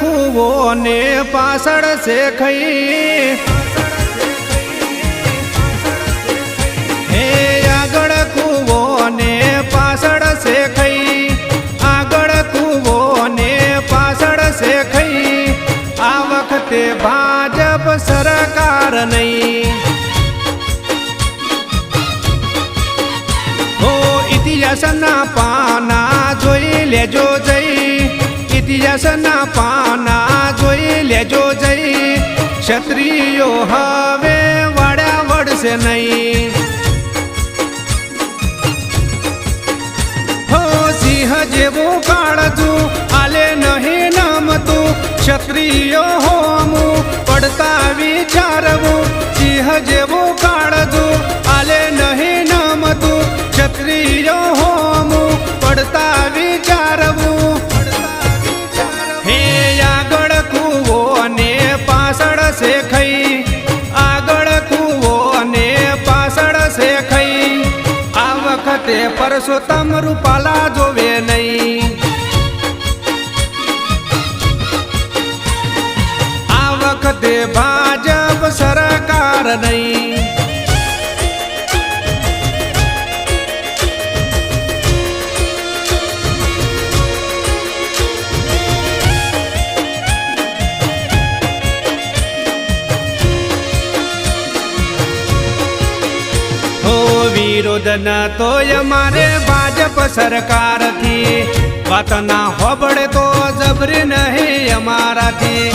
કૂવો ને પાછળ છે ખઈ હે આગળ કૂવો ને પાછળ છે ખઈ આગળ કૂવો ને પાછળ છે ખઈ આ વખતે ભાજપ સરકાર નહીં. ઇતિહાસના પાના જોઈ લેજો જઈ ઇતિહાસના પાના જોઈ લેજો જઈ. ક્ષત્રિયો હવે વાડ્યા વળશે નહીં. હો સિંહ જેવું કાળજું, આલે નહીં નામતું. ક્ષત્રિયો હોમું, પડતા વિચારવું. સિંહ જેવું વખતે પરસોત્તમ રૂપાલા જોવે નહીં. આ વખતે ભાજપ સરકાર નહીં. વિરોધ ન તોય મારે ભાજપ સરકારથી. વાત ના હોબળે તો જબરી નહીં અમારાથી.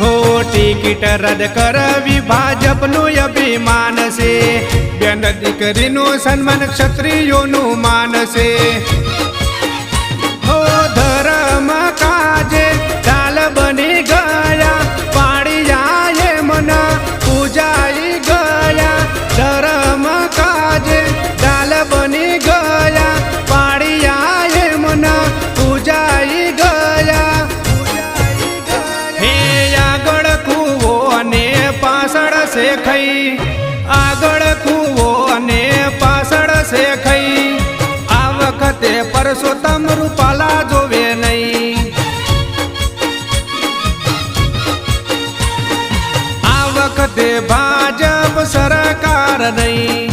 હો ટિકિટ રદ કરવી ભાજપનું અભિમાન છે. બેન દીકરીનું સન્માન ક્ષત્રિયોનું માન છે. પાછળ છે ખઈ આગળ કૂવો અને પાછળ શેખઈ. ખઈ આ વખતે પરસોત્તમ રૂપાલા જોવે નહીં. આ વખતે ભાજપ સરકાર નહીં.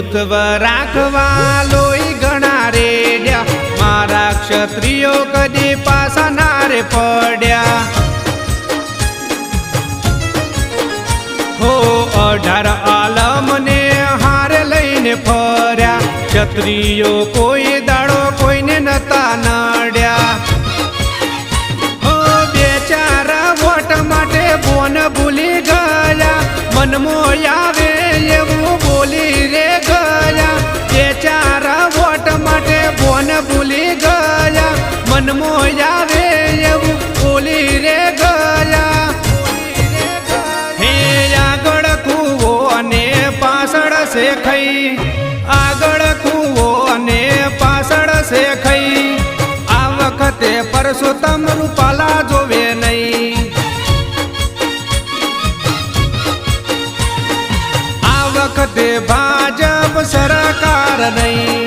હિન્દુત્વ રાખવા લોહી ઘણા રેડ્યા. મારા ક્ષત્રિયો કદી પાછા ના પડ્યા. હો, અઢાર આલમને હારે લઈને ફર્યા. ક્ષત્રિયો કોઈ પાછળ ખઈ આગળ કુવો અને પાછળ શેખઈ. ખઈ આ વખતે પરસોત્તમ રૂપાલા જોવે નહીં. આ વખતે ભાજપ સરકાર નહીં.